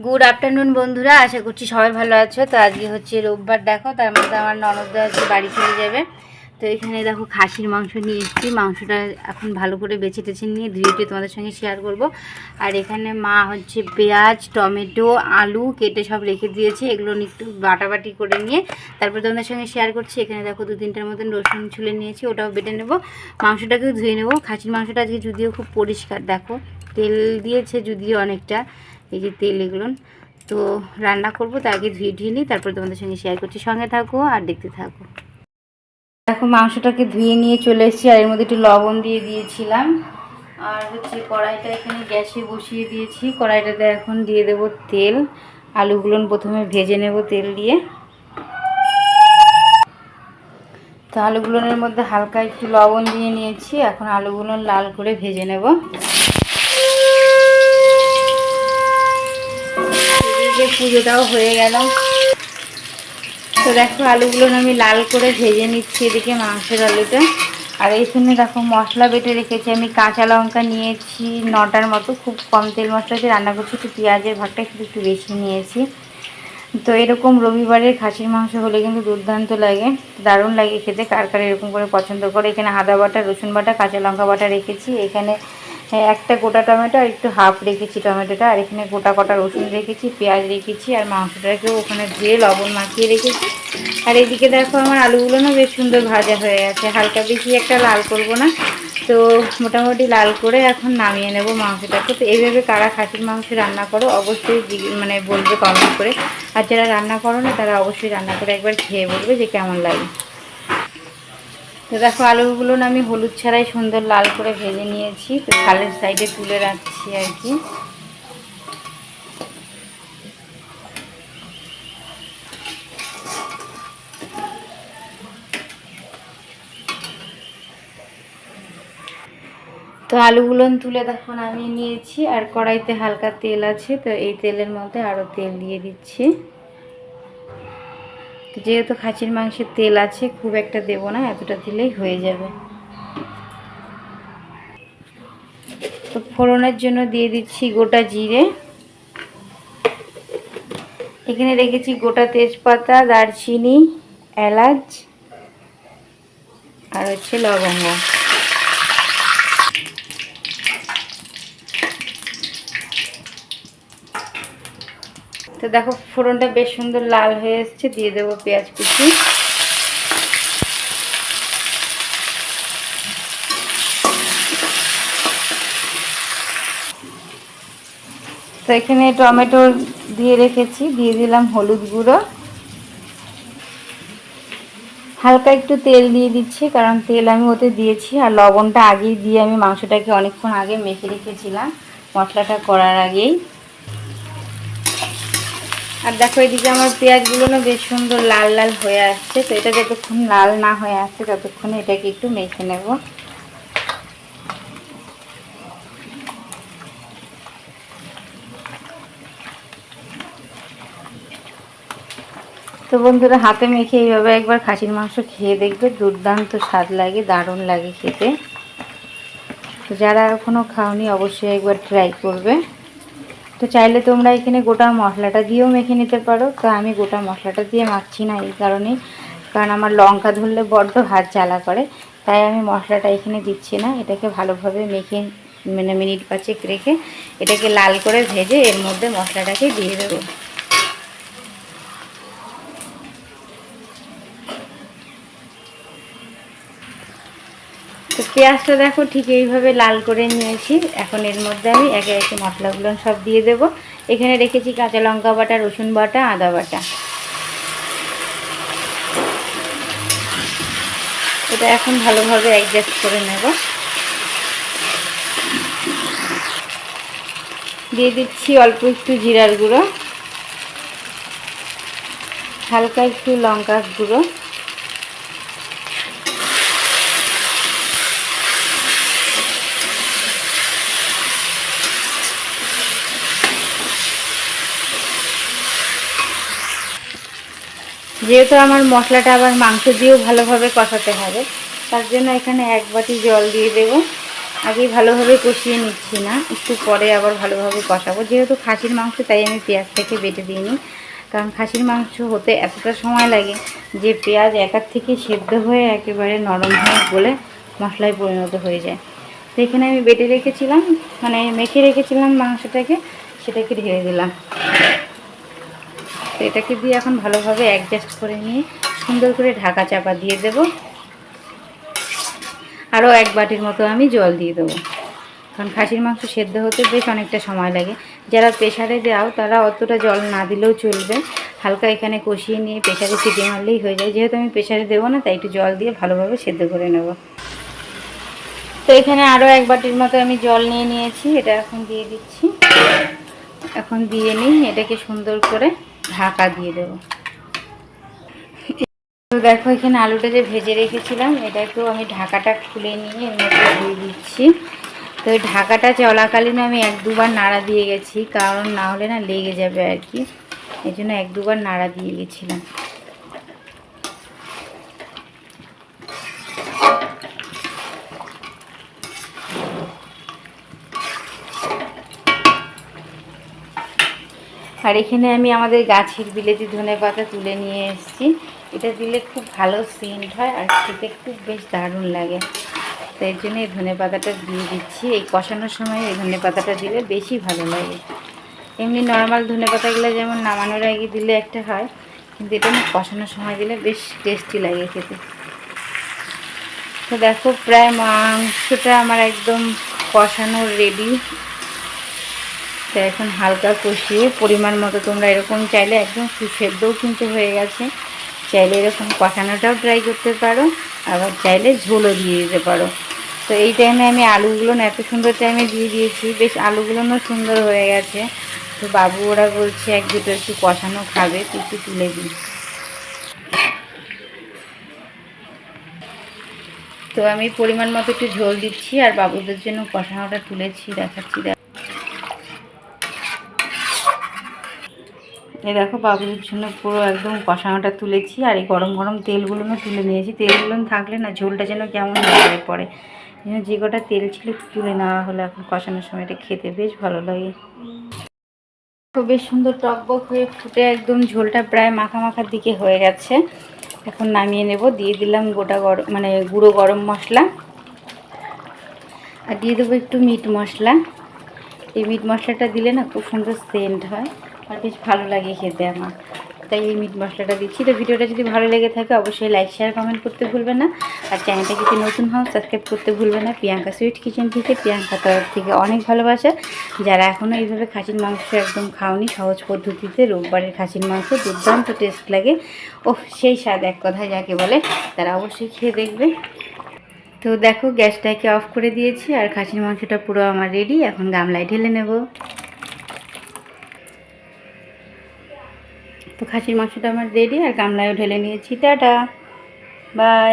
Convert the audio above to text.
Good afternoon বন্ধুরা। আশা করছি সবাই ভালো আছো। তো আজকে হচ্ছে রোববার, দেখো, তার মধ্যে আমার ননদরা আজকে বাড়ি চলে যাবে। তো এখানে দেখো খাসির মাংস নিয়ে এসেছি। মাংসটা এখন ভালো করে বেছে টেছে নিয়ে ধুয়ে তোমাদের সঙ্গে শেয়ার করব। আর এখানে মা হচ্ছে পেঁয়াজ, টমেটো, আলু কেটে সব রেখে দিয়েছে। এগুলো একটু বাটাবাটি করে নিয়ে তারপর তোমাদের সঙ্গে শেয়ার করছি। এখানে দেখো দু তিনটার মতন রসুন ছুলে নিয়েছি, ওটাও বেটে নেব। মাংসটাকেও ধুয়ে নেব। খাসির মাংসটা আজকে যদিও খুব পরিষ্কার, দেখো, তেল দিয়েছে যদিও অনেকটা। এই যে তেল এগুলো, তো রান্না করব, তার আগে ধুয়ে ধুয়ে নিই, তারপর তোমাদের সঙ্গে শেয়ার করছি। সঙ্গে থাকো আর দেখতে থাকো। দেখো, মাংসটাকে ধুয়ে নিয়ে চলে এসেছি, আর এর মধ্যে একটু লবণ দিয়ে দিয়েছিলাম। আর হচ্ছে কড়াইটা এখানে গ্যাসে বসিয়ে দিয়েছি। কড়াইটাতে এখন দিয়ে দেব তেল। আলুগুলো প্রথমে ভেজে নেব তেল দিয়ে। তো আলুগুলোর মধ্যে হালকা একটু লবণ দিয়ে নিয়েছি। এখন আলুগুলো লাল করে ভেজে নেব। এদিকে পুজোটাও হয়ে গেল। তো দেখো আলুগুলো আমি লাল করে ভেজে নিচ্ছি এদিকে মাংসের আলুটা। আর এইখানে দেখো মশলা বেটে রেখেছি। আমি কাঁচা লঙ্কা নিয়েছি নটার মতো, খুব কম তেল মশলা দিয়ে রান্না করছি। একটু পেঁয়াজের ভাগটা একটু একটু বেশি নিয়েছি। তো এরকম রবিবারের খাসির মাংস হলে কিন্তু দুর্দান্ত লাগে, দারুণ লাগে খেতে। কার কার এরকম করে পছন্দ করে? এখানে আদা বাটা, রসুন বাটা, কাঁচা লঙ্কা বাটা রেখেছি। এখানে হ্যাঁ, একটা গোটা টমেটো আর একটু হাফ রেখেছি টমেটোটা। আর এখানে গোটা কটা রসুন রেখেছি পেঁয়াজ রেখেছি আর মাংসটাকেও ওখানে ধুয়ে লবণ মাখিয়ে রেখেছি। আর এদিকে দেখো আমার আলুগুলো না বেশ সুন্দর ভাজা হয়ে গেছে। হালকা বেশি একটা লাল করব না। তো মোটামুটি লাল করে এখন নামিয়ে নেব মাংসটাকে। তো এইভাবে কারা খাসির মাংস রান্না করো অবশ্যই মানে বলবে কমেন্ট করে। আর যারা রান্না করো না তারা অবশ্যই রান্না করে একবার খেয়ে বলবে যে কেমন লাগে। তো দেখো, আলুগুলো আমি হলুদ ছাড়াই সুন্দর লাল করে ভেজে নিয়েছি। তো খালের সাইডে তুলে রাখছি আর কি। তো আলুগুলো তুলে দেখো আমি নিয়েছি। আর কড়াইতে হালকা তেল আছে, তো এই তেলের মধ্যে আরও তেল দিয়ে দিচ্ছি। তো যেহেতু খাসির মাংসের তেল আছে, খুব একটা দেব না, এতটা দিলেই হয়ে যাবে। তো ফোড়নের জন্য দিয়ে দিচ্ছি গোটা জিরে। এখানে রেখেছি গোটা তেজপাতা, দারচিনি, এলাচ আর হচ্ছে লবঙ্গ। তো দেখো ফোড়নটা বেশ সুন্দর লাল হয়ে এসছে, দিয়ে দেবো পেঁয়াজ কুচি। তো এখানে টমেটো দিয়ে রেখেছি, দিয়ে দিলাম হলুদ গুঁড়ো। হালকা একটু তেল দিয়ে দিচ্ছি, কারণ তেল আমি ওতে দিয়েছি, আর লবণটা আগেই দিয়ে আমি মাংসটাকে অনেকক্ষণ আগে মেখে রেখেছিলাম মশলাটা করার আগেই। আর দেখো এদিকে আমার পেঁয়াজগুলো না বেশ সুন্দর লাল লাল হয়ে আসছে, তো এটা যতক্ষণ লাল না হয়ে আসছে ততক্ষণ এটাকে একটু মেখে নেব। তো বন্ধুরা, হাতে মেখে এইভাবে একবার খাসির মাংস খেয়ে দেখবে, দুর্দান্ত স্বাদ লাগে, দারুণ লাগে খেতে। তো যারা এখনও খাওনি, অবশ্যই একবার ট্রাই করবে। তো চাইলে তোমরা এখানে গোটা মশলাটা দিয়েও মেখে নিতে পারো। তো আমি গোটা মশলাটা দিয়ে মাখছি না এই কারণেই। কারণ আমার লঙ্কা ধরলে বড্ড হাত জ্বালা করে। তাই আমি মশলাটা এখানে দিচ্ছি না। এটাকে ভালোভাবে মেখে মানে মিনিট পাঁচেক রেখে এটাকে লাল করে ভেজে এর মধ্যে মশলাটাকে দিয়ে দেবো। তো পেঁয়াজটা দেখো ঠিক এইভাবে লাল করে নিয়েছি। এখন এর মধ্যে আমি একে একে মশলাগুলো সব দিয়ে দেব। এখানে রেখেছি কাঁচা লঙ্কা বাটা, রসুন বাটা, আদা বাটা। এটা এখন ভালোভাবে অ্যাডজাস্ট করে নেব। দিয়ে দিচ্ছি অল্প একটু জিরার গুঁড়ো, হালকা একটু লঙ্কার গুঁড়ো। যেহেতু আমার মশলাটা আবার মাংস দিয়েও ভালোভাবে কষাতে হবে, তার জন্য এখানে এক বাটি জল দিয়ে দেব। আগে ভালোভাবে কষিয়ে নিচ্ছি না, একটু পরে আবার ভালোভাবে কষাবো। যেহেতু খাসির মাংস, তাই আমি পেঁয়াজটাকে বেটে দিইনি। কারণ খাসির মাংস হতে এতটা সময় লাগে যে পেঁয়াজ একার থেকে সেদ্ধ হয়ে একেবারে নরম হয়ে গলে মশলায় পরিণত হয়ে যায়। তো এখানে আমি বেটে রেখেছিলাম মানে মেখে রেখেছিলাম মাংসটাকে, সেটাকে ঢেলে দিলাম। তো এটাকে দিয়ে এখন ভালোভাবে অ্যাডজাস্ট করে নিয়ে সুন্দর করে ঢাকা চাপা দিয়ে দেব। আরও এক বাটির মতো আমি জল দিয়ে দেবো। কারণ খাসির মাংস সেদ্ধ হতে বেশ অনেকটা সময় লাগে। যারা প্রেশারে দাও, তারা অতটা জল না দিলেও চলবে। হালকা এখানে কষিয়ে নিয়ে প্রেশারে সিটি মারলেই হয়ে যায়। যেহেতু আমি প্রেশারে দেবো না, তাই একটু জল দিয়ে ভালোভাবে সেদ্ধ করে নেব। তো এখানে আরও এক বাটির মতো আমি জল নিয়ে নিয়েছি। এটা এখন দিয়ে দিচ্ছি। এখন দিয়ে নিই এটাকে সুন্দর করে। ঢাকা দিয়ে দেব। তো দেখো, এখানে আলুটা যে ভেজে রেখেছিলাম এটাকেও আমি ঢাকাটা খুলে নিয়ে এমনিতে দিয়ে দিচ্ছি। তো ওই ঢাকাটা চলাকালীন আমি এক দুবার নাড়া দিয়ে গেছি, কারণ না হলে না লেগে যাবে আর কি। এই জন্য এক দুবার নাড়া দিয়ে গেছিলাম। আর এখানে আমি আমাদের গাছের বিলেতি ধনে পাতা তুলে নিয়ে এসেছি। এটা দিলে খুব ভালো সেন্ট হয় আর খেতে খুব বেশ দারুণ লাগে। তাই জন্য এই ধনে পাতাটা দিয়ে দিচ্ছি। এই কষানোর সময় এই ধনে পাতাটা দিলে বেশি ভালো লাগে। এমনি নর্মাল ধনে পাতাগুলো যেমন নামানোর আগে দিলে একটা হয়, কিন্তু এটা না কষানোর সময় দিলে বেশ টেস্টি লাগে খেতে। তো দেখো, প্রায় মাংসটা আমার একদম কষানো রেডি তো এখন হালকা কষিয়ে পরিমাণ মতো তোমরা এরকম চাইলে একদম সুসেদ্ধও কিন্তু হয়ে গেছে। চাইলে এরকম কষানোটাও ট্রাই করতে পারো, আবার চাইলে ঝোলও দিয়ে দিতে পারো। তো এই টাইমে আমি আলুগুলো এত সুন্দর টাইমে দিয়ে দিয়েছি, বেশ আলুগুলোও সুন্দর হয়ে গেছে। তো বাবু ওরা বলছে এক দুটো একটু কষানো খাবে তুই একটু তুলে দিই। তো আমি পরিমাণ মতো একটু ঝোল দিচ্ছি, আর বাবুদের জন্য কষানোটা তুলেছি, দেখাচ্ছি এই দেখো বাবুদের জন্য পুরো একদম কষানোটা তুলেছি আর এই গরম গরম তেলগুলো তুলে নিয়েছি। তেলগুলো থাকলে না ঝোলটা যেন কেমন হয়ে পড়ে। যে কটা তেল ছিল তুলে নেওয়া হলো এখন কষানোর সময়, এটা খেতে বেশ ভালো লাগে। তো বেশ সুন্দর টকবক হয়ে ফুটে একদম ঝোলটা প্রায় মাখা মাখার দিকে হয়ে গেছে। এখন নামিয়ে নেব, দিয়ে দিলাম গোটা গরম মানে গুঁড়ো গরম মশলা। আর দিয়ে দেবো একটু মিট মশলা। এই মিট মশলাটা দিলে না খুব সুন্দর সেন্ট হয়। আর বেশ ভালো লাগে খেতে আমার। তাই এই মিট মশলাটা দিচ্ছি। তো ভিডিওটা যদি ভালো লেগে থাকে, অবশ্যই লাইক শেয়ার কমেন্ট করতে ভুলবে না। আর চ্যানেলটা যদি নতুন হও সাবস্ক্রাইব করতে ভুলবে না। প্রিয়াঙ্কা সুইট কিচেন থেকে প্রিয়াঙ্কা তরফ থেকে অনেক ভালোবাসা। যারা এখনও এইভাবে খাসির মাংস একদম খাওনি, সহজ পদ্ধতিতে রোববারের খাসির মাংস দুর্দান্ত টেস্ট লাগে। ও সেই স্বাদ এক কথায় যাকে বলে, তারা অবশ্যই খেয়ে দেখবে। তো দেখো, গ্যাসটাকে অফ করে দিয়েছি, আর খাসির মাংসটা পুরো আমার রেডি এখন গামলায় ঢেলে নেব। তো খাসির মাংসটা আমার রেডি আর গামলায়ও ঢেলে নিয়েছি। টাটা। বাই